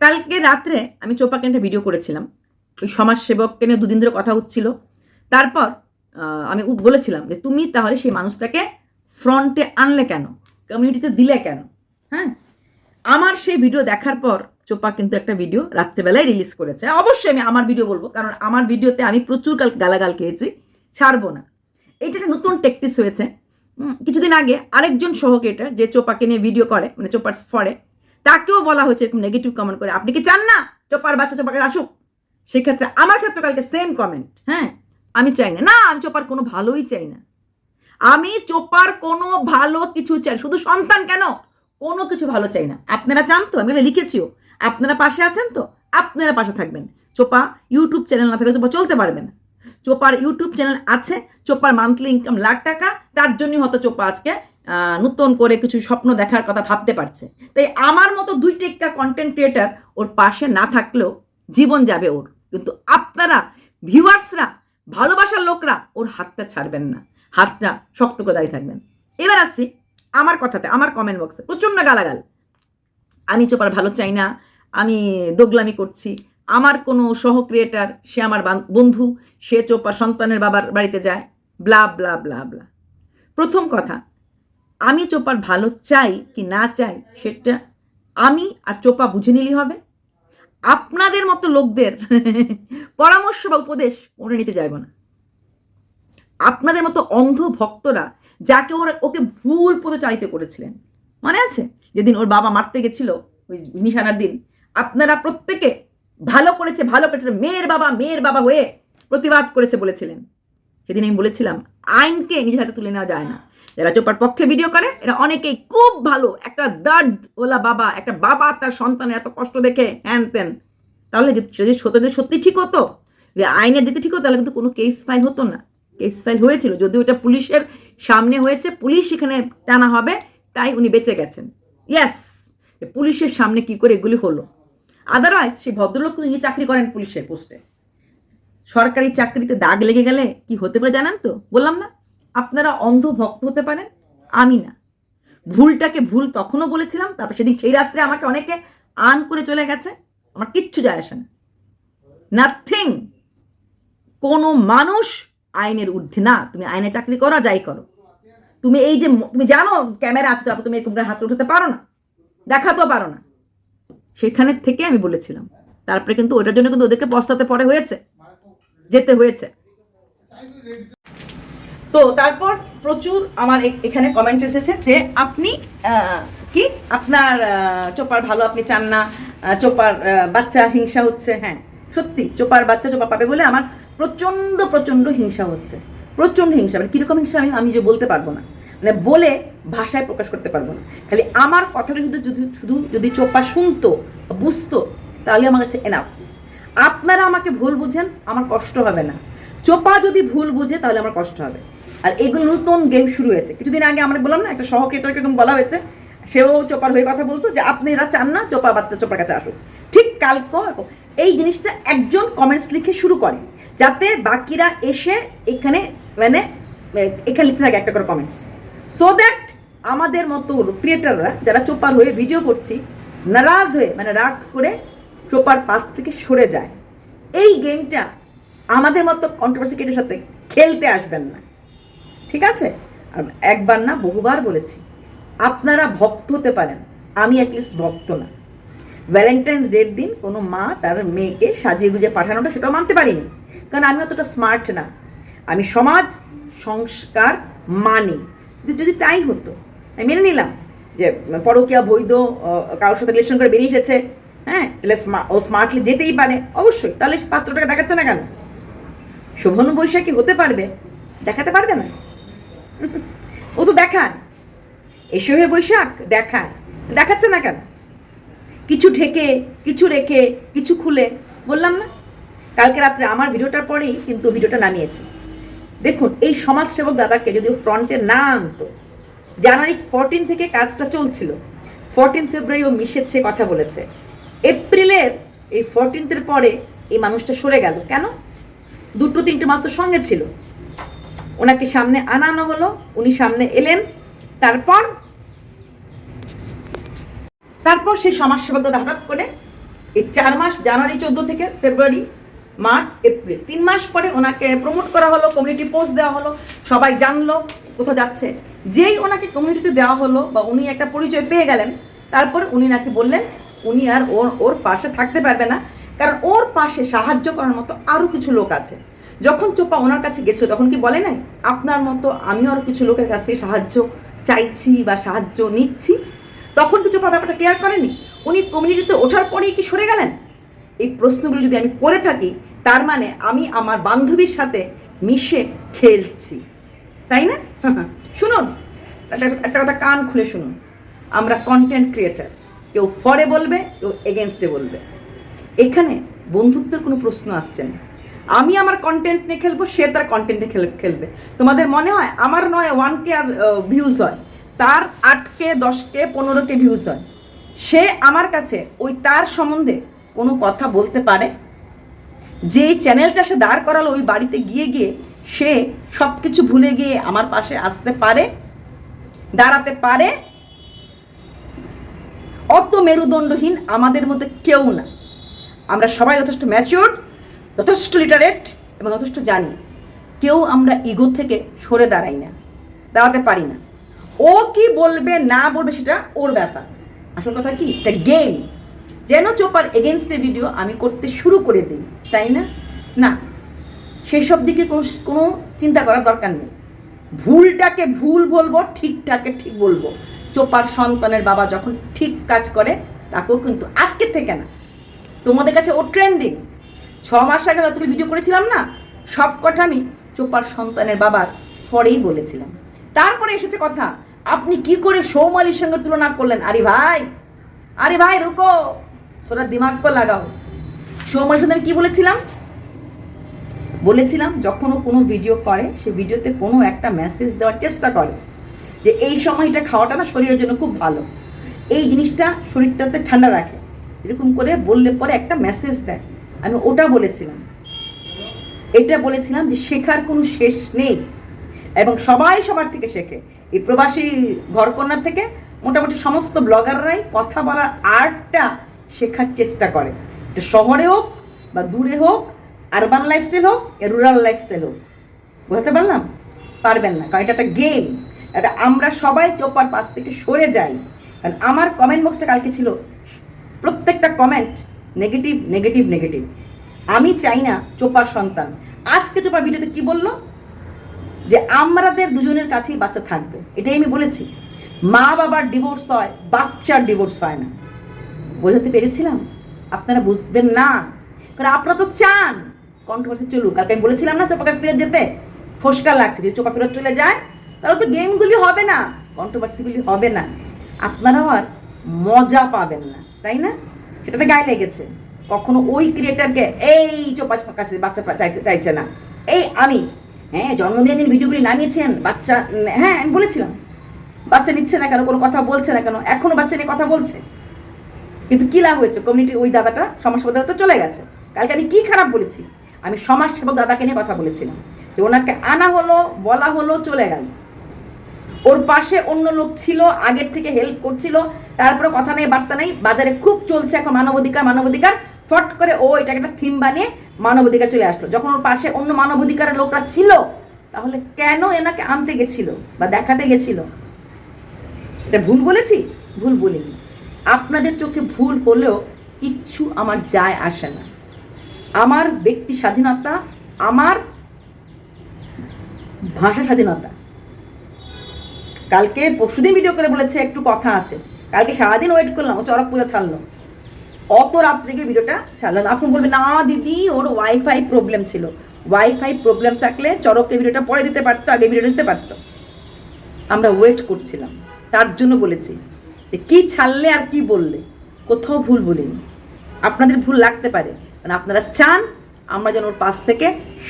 কালকে রাত্রে আমি চোপাকে একটা ভিডিও করেছিলাম। ওই সমাজসেবককে নিয়ে দুদিন ধরে কথা হচ্ছিল। তারপর আমি বলেছিলাম যে তুমি তাহলে সেই মানুষটাকে ফ্রন্টে আনলে কেন? কমিউনিটিতে দিলে কেন? হ্যাঁ? আমার সেই ভিডিও দেখার পর চোপা কিন্তু একটা ভিডিও রাত্রেবেলায় রিলিজ করেছে। অবশ্যই আমি আমার ভিডিও বলব, কারণ আমার ভিডিওতে আমি প্রচুর কাল গালাগাল খেয়েছি। ছাড়বো না। এইটা একটা নতুন টেকটিস হয়েছে। কিছুদিন আগে আরেকজন সহকেটার যে চোপাকে নিয়ে ভিডিও করে মানে চোপার ফরে তাকেও বলা হয়েছে এরকম নেগেটিভ কমেন্ট করে। আপনি কি চান না? চোপার বাচ্চা চোপার কাছে আসুক। সেক্ষেত্রে আমার ক্ষেত্রে কালকে সেম কমেন্ট হ্যাঁ? আমি চাই না। না, আমি চোপার কোনো ভালোই চাই না। আমি চোপার কোনো ভালো কিছু চাই শুধু সন্তান কেন? কোনো কিছু ভালো চাই না। আপনারা চান তো? আমি লিখেছিও। আপনারা পাশে আছেন তো? আপনারা পাশে থাকবেন। চোপা ইউটিউব চ্যানেল না থাকলে চোপা চলতে পারবে না। চোপার ইউটিউব চ্যানেল আছে। চোপার মান্থলি ইনকাম লাখ টাকা। তার জন্যই হয়তো চোপা আজকে নতুন করে কিছু স্বপ্ন দেখার কথা ভাবতে পারছে। তাই আমার মতো দুই টেক্কা কন্টেন্ট ক্রিয়েটার ওর পাশে না থাকলেও জীবন যাবে ওর। কিন্তু আপনারা ভিউয়ার্সরা ভালোবাসার লোকরা ওর হাতটা ছাড়বেন না। হাতটা শক্ত করে দাঁড়িয়ে থাকবেন। এবার আসছি আমার কথাতে, আমার কমেন্ট বক্সে প্রচণ্ড গালাগাল। আমি চোপার ভালো চাই না। আমি দোগলামি করছি। আমার কোনো সহ ক্রিয়েটার সে আমার বান- বন্ধু, সে চোপার সন্তানের বাবার বাড়িতে যায়। Blah blah blah blah. প্রথম কথা আমি চোপার ভালো চাই কি না চাই, সেটা আমি আর চোপা বুঝে নিলেই হবে। আপনাদের মতো লোকদের পরামর্শ বা উপদেশ ওরা নিতে চাইব না। আপনাদের মতো অন্ধ ভক্তরা যাকে ওরা, ওকে ভুল পথে চালিত করেছিলেন। মনে আছে? যেদিন ওর বাবা মারতে গেছিল, ওই নিশানার দিন, আপনারা প্রত্যেকে ভালো করেছে ভালো করেছে, মেয়ের বাবা মেয়ের বাবা হয়ে প্রতিবাদ করেছে বলেছিলেন। সেদিন আমি বলেছিলাম, আইনকে নিজের হাতে তুলে নেওয়া যায় না। যারা চোপার পক্ষে ভিডিও করে, এরা অনেকেই খুব ভালো। একটা দার্ড ওলা বাবা, একটা বাবা তার সন্তানের এত কষ্ট দেখে, হ্যান ত্যান। তাহলে যদি যদি সত্যি ঠিক হতো, যে আইনের দিতে ঠিক হতো, তাহলে কিন্তু কোনো কেস ফাইল হতো না। কেস ফাইল হয়েছিল। যদি ওটা পুলিশের সামনে হয়েছে, পুলিশ এখানে টানা হবে, তাই উনি বেঁচে গেছেন। ইয়াস পুলিশের সামনে কি করে এগুলি হলো? আদারওয়াইজ সেই ভদ্রলোক তো চাকরি করেন পুলিশের পোস্টে সরকারি চাকরিতে দাগ লেগে গেলে কি হতে পারে জানেন তো? বললাম না? আপনারা অন্ধ ভক্ত হতে পারেন? আমি না। ভুলটাকে ভুল তখনও বলেছিলাম, তারপর সেদিন সেই রাত্রে আমাকে অনেকে আন করে চলে গেছে। আমার কিচ্ছু যায় আসে না। নাথিং কোনো মানুষ আইনের ঊর্ধ্বে না। তুমি আইনে চাকরি করো, যাই করো। তুমি এই যে তুমি জানো ক্যামেরা আছে, তারপর তুমি এরকম করে হাত উঠাতে পারো না। দেখাতেও পারো না। সেখানের থেকে আমি বলেছিলাম। তারপরে কিন্তু ওটার জন্য কিন্তু ওদেরকে পস্তাতে পরে হয়েছে। যেতে হয়েছে। তো তারপর প্রচুর আমার এখানে কমেন্ট এসেছে যে আপনি কি? আপনার চোপার ভালো আপনি চান না চোপার বাচ্চা হিংসা হচ্ছে। হ্যাঁ সত্যি, চোপার বাচ্চা চোপা পাবে বলে আমার প্রচণ্ড প্রচণ্ড হিংসা হচ্ছে। প্রচণ্ড হিংসা মানে কীরকম হিংসা আমি আমি যে বলতে পারব না। মানে বলে ভাষায় প্রকাশ করতে পারব না। খালি আমার কথাটা শুধু যদি শুধু যদি চোপা শুনতো বুঝতো, তাহলে আমার কাছে এনাফ আপনারা আমাকে ভুল বুঝেন, আমার কষ্ট হবে না। চোপা যদি ভুল বুঝে, তাহলে আমার কষ্ট হবে। আর এগুলো নতুন গেম শুরু হয়েছে। কিছুদিন আগে আমরা বললাম না, একটা সহকেটাকে এরকম বলা হয়েছে, সেও চোপার হয়ে কথা বলতো যে আপনি এরা চান না চোপা বাচ্চা, চোপার কাছে আসুক। ঠিক কালকে এই জিনিসটা একজন কমেন্টস লিখে শুরু করে, যাতে বাকিরা এসে এখানে মানে এখানে লিখতে থাকে একটা করে কমেন্টস সো দ্যাট আমাদের মতো ক্রিয়েটাররা যারা চোপার হয়ে ভিডিও করছি, নারাজ হয়ে মানে রাগ করে চোপার পাশ থেকে সরে যায়। এই গেমটা আমাদের মতো কন্ট্রোভার্সি কেটের সাথে খেলতে আসবেন না। ঠিক আছে? একবার না বহুবার বলেছি, আপনারা ভক্ত হতে পারেন। আমি অ্যাটলিস্ট ভক্ত না। ভ্যালেন্টাইন্স ডের দিন কোনো মা তার মেয়েকে সাজিয়ে গুজিয়ে পাঠানোটা সেটাও মানতে পারিনি। কারণ আমি অতটা স্মার্ট না। আমি সমাজ, সংস্কার মানি। যদি তাই হতো, আমি মেনে নিলাম যে পরকীয়া বৈধ কারোর সাথে রিলেশন করে বেরিয়ে এসেছে হ্যাঁ? তাহলে ও স্মার্টলি যেতেই পারে। অবশ্যই, তাহলে পাত্রটাকে দেখাচ্ছে না কেন? শোভনু বৈশাখী হতে পারবে? দেখাতে পারবে না? ও তো দেখান এসে হয়ে বৈশাখ, দেখায়। দেখাচ্ছে না কেন? কিছু ঢেকে, কিছু রেখে, কিছু খুলে। বললাম না, কালকে রাত্রে আমার ভিডিওটার পরেই কিন্তু ভিডিওটা নামিয়েছে। দেখুন, এই সমাজসেবক দাদাকে যদি ফ্রন্টে না আনতো, জানুয়ারি ফোরটিন থেকে কাজটা চলছিল। ফোরটিন ফেব্রুয়ারি ও মিশেছে কথা বলেছে। এপ্রিলের এই ফোরটিনথের পরে এই মানুষটা সরে গেল। কেন? দুটো তিনটে মাস তো সঙ্গে ছিল। ওনাকে সামনে আনানো হলো, উনি সামনে এলেন। তারপর তারপর সেই সমাজসেবক দাদা হঠাৎ করে এই চার মাস, জানুয়ারি চোদ্দ থেকে ফেব্রুয়ারি, মার্চ, এপ্রিল, তিন মাস পরে ওনাকে প্রমোট করা হলো কমিউনিটি পোস্ট দেওয়া হলো, সবাই জানলো কোথাও যাচ্ছে। যেই ওনাকে কমিউনিটিতে দেওয়া হলো বা উনি একটা পরিচয় পেয়ে গেলেন, তারপর উনি নাকি বললেন, উনি আর ওর ওর পাশে থাকতে পারবে না, কারণ ওর পাশে সাহায্য করার মতো আরও কিছু লোক আছে। যখন চোপা ওনার কাছে গেছিল, তখন কি বলে নাই? আপনার মতো আমি আরও কিছু লোকের কাছ থেকে সাহায্য চাইছি বা সাহায্য নিচ্ছি? তখন কি চোপা ব্যাপারটা ক্লিয়ার করেনি? উনি কমিউনিটিতে ওঠার পরেই কি সরে গেলেন? এই প্রশ্নগুলো যদি আমি করে থাকি, তার মানে আমি আমার বান্ধবীর সাথে মিশে খেলছি। তাই না? শুনুন, একটা একটা কথা কান খুলে শুনুন। আমরা কন্টেন্ট ক্রিয়েটার কেউ ফরে বলবে, কেউ এগেনস্টে বলবে। এখানে বন্ধুত্বের কোনো প্রশ্ন আসছে না। আমি আমার কন্টেন্ট নিয়ে খেলব, সে তার কন্টেন্টে খেলবে। তোমাদের মনে হয়? আমার নয় ওয়ান কে আর ভিউজ হয়। তার আট কে দশ কে পনেরো কে ভিউজ হয়। সে আমার কাছে ওই তার সম্বন্ধে কোনো কথা বলতে পারে? যে চ্যানেলটা সে দাঁড় করালো ওই বাড়িতে গিয়ে গিয়ে সে সব কিছু ভুলে গিয়ে আমার পাশে আসতে পারে? দাঁড়াতে পারে? অত মেরুদণ্ডহীন আমাদের মধ্যে কেউ না। আমরা সবাই যথেষ্ট ম্যাচিওর যথেষ্ট লিটারেট এবং যথেষ্ট জানি। কেউ আমরা ইগো থেকে সরে দাঁড়াই না, দাঁড়াতে পারি না। ও কি বলবে, না বলবে সেটা ওর ব্যাপার। আসল কথা কি? এটা গেম যেন চোপার এগেনস্টে ভিডিও আমি করতে শুরু করে দিই, তাই না? না, সেসব দিকে কোনো কোনো চিন্তা করার দরকার নেই। ভুলটাকে ভুল বলব, ঠিকটাকে ঠিক বলব। চোপার সন্তানের বাবা যখন ঠিক কাজ করে, তাকেও কিন্তু আজকের থেকে না। তোমাদের কাছে ও ট্রেন্ডিং ছ মাস আগে যতগুলো ভিডিও করেছিলাম না? সব কথা আমি চোপার সন্তানের বাবার ফরেই বলেছিলাম। তারপরে এসেছে কথা, আপনি কি করে সৌমালির সঙ্গে তুলনা করলেন? আরে ভাই আরে ভাই, রুকো, তোরা দিমাগ তো লাগাও। সৌমালির সঙ্গে আমি কি বলেছিলাম? বলেছিলাম, যখনও কোনো ভিডিও করে, সে ভিডিওতে কোনো একটা মেসেজ দেওয়ার চেষ্টা করে যে, এই সময়টা খাওয়াটা না শরীরের জন্য খুব ভালো। এই জিনিসটা শরীরটাতে ঠান্ডা রাখে। এরকম করে বললে পরে একটা মেসেজ দেয়। আমি ওটা বলেছিলাম। এটা বলেছিলাম যে শেখার কোনো শেষ নেই এবং সবাই সবার থেকে শেখে। এই প্রবাসী ঘরকন্যার থেকে মোটামুটি সমস্ত ব্লগাররাই কথা বলার আর্টটা শেখার চেষ্টা করে। এটা শহরে হোক বা দূরে হোক, আরবান লাইফস্টাইল হোক রুরাল লাইফস্টাইল হোক। বুঝতে পারলাম? পারবেন না, কারণ এটা একটা গেম। এটা আমরা সবাই চোপার পাশ থেকে সরে যাই। কারণ আমার কমেন্ট বক্সটা কালকে ছিল, প্রত্যেকটা কমেন্ট নেগেটিভ নেগেটিভ নেগেটিভ আমি চাই না চোপার সন্তান। আজকে চোপা ভিডিওতে কি বলল? যে আমাদের দুজনের কাছেই বাচ্চা থাকবে। এটাই আমি বলেছি। মা বাবার ডিভোর্স হয়, বাচ্চার ডিভোর্স হয় না। বোঝাতে পেরেছিলাম? আপনারা বুঝবেন না। কারণ আপনারা তো চান। কন্ট্রোভার্সি চলুক। কালকে আমি বলেছিলাম না চোপাকে ফেরত যেতে? ফসকা লাগছে। যদি চোপা ফেরত চলে যায়, তাহলে তো গেমগুলি হবে না। কন্ট্রোভার্সিগুলি হবে না। আপনারাও আর মজা পাবেন না। তাই না? সেটাতে গায়ে লেগেছে। কখনো ওই ক্রিয়েটারকে এই চোপা কাছে বাচ্চা চাইতে চাইছে না। এই আমি হ্যাঁ জন্মদিনের দিন ভিডিওগুলি নামিয়েছেন, বাচ্চা হ্যাঁ আমি বলেছিলাম। বাচ্চা নিচ্ছে না কেন, কোনো কথা বলছে না কেন, এখনও বাচ্চা নিয়ে কথা বলছে। কিন্তু কী লাভ হয়েছে? কমিউনিটির ওই দাদাটা সমাজসেবক তো চলে গেছে। কালকে আমি কি খারাপ বলেছি? আমি সমাজসেবক দাদাকে নিয়ে কথা বলেছিলাম যে ওনাকে আনা হলো, বলা হলো, চলে গেল। ওর পাশে অন্য লোক ছিল, আগের থেকে হেল্প করছিল। তারপরে কথা নেই, বার্তা নেই। বাজারে খুব চলছে এখন মানবাধিকার মানবাধিকার। ফট করে ও এটাকে একটা থিম বানিয়ে মানবাধিকার চলে আসলো। যখন ওর পাশে অন্য মানবাধিকারের লোকরা ছিল, তাহলে কেন এনাকে আনতে গেছিল বা দেখাতে গেছিল? এটা ভুল বলেছি? ভুল বলিনি। আপনাদের চোখে ভুল হলেও কিচ্ছু আমার যায় আসে না। আমার ব্যক্তি স্বাধীনতা, আমার ভাষা স্বাধীনতা। কালকে পরশুদিন ভিডিও করে বলেছে, একটু কথা আছে। কালকে সারাদিন ওয়েট করলাম, ও চরক পূজা ছাড়লো। অত রাত্রে গিয়ে ভিডিওটা ছাড়লো আপনি বলবেন, না দিদি, ওর ওয়াইফাই প্রবলেম ছিল। ওয়াইফাই প্রবলেম থাকলে চরককে ভিডিওটা পরে দিতে পারতো, আগে ভিডিও দিতে পারতো। আমরা ওয়েট করছিলাম। তার জন্য বলেছি যে, কী ছাড়লে আর কি বললে? কোথাও ভুল বলিনি। আপনাদের ভুল লাগতে পারে, কারণ আপনারা চান আমরা যেন ওর পাশ থেকে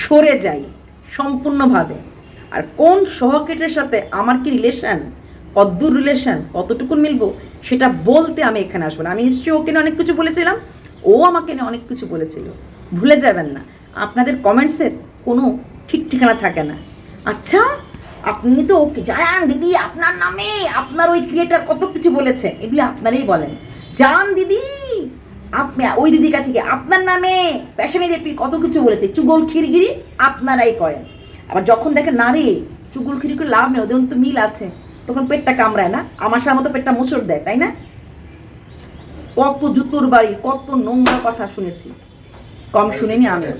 সরে যাই, সম্পূর্ণভাবে। আর কোন সহকেটের সাথে আমার কি রিলেশন কদ্দূর রিলেশন কতটুকুন মিলবো? সেটা বলতে আমি এখানে আসব না। আমি নিশ্চয়ই ওকে অনেক কিছু বলেছিলাম। ও আমাকে নিয়ে অনেক কিছু বলেছিল। ভুলে যাবেন না। আপনাদের কমেন্টসের কোনো ঠিক ঠিকানা থাকে না। আচ্ছা আপনি তো ওকে জানান দিদি, আপনার নামে আপনার ওই ক্রিয়েটার কত কিছু বলেছে, এগুলি আপনারই বলেন। জান দিদি, আপনি, ওই দিদির কাছে গিয়ে আপনার নামে, প্যাশনে দেবী কত কিছু বলেছে, চুগল খিরগিরি আপনারাই করেন। আবার যখন দেখে না রে চুগল খিরি করে লাভ নেই, ওদের তো মিল আছে, তখন পেটটা কামড়ায় না? আমার সার মতো পেটটা মুসর দেয়, তাই না? কত জুতোর বাড়ি, কত নোংরা কথা শুনেছি। কম শুনিনি আমি।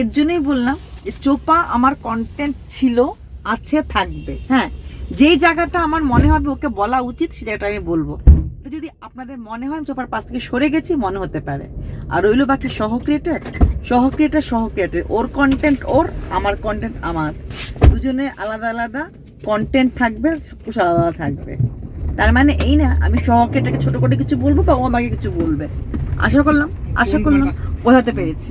এর জন্যই বললাম, যে চোপা আমার কন্টেন্ট ছিল, আছে, থাকবে। হ্যাঁ যেই জায়গাটা আমার মনে হবে ওকে বলা উচিত জায়গাটা আমি বলব। যদি আপনাদের মনে হয় আমি চোপার পাশ থেকে সরে গেছি মনে হতে পারে। আর রইল বাকি সহ ক্রিয়েটার সহ ক্রিয়েটার সহ ক্রিয়েটার ওর কন্টেন্ট ওর আমার কন্টেন্ট আমার। দুজনে আলাদা আলাদা কন্টেন্ট থাকবে সব কিছু আলাদা আলাদা থাকবে। তার মানে এই না আমি সহ ক্রিয়েটারকে ছোট করে কিছু বলব বা ও আমাকে কিছু বলবে। আশা করলাম আশা করলাম বোঝাতে পেরেছি।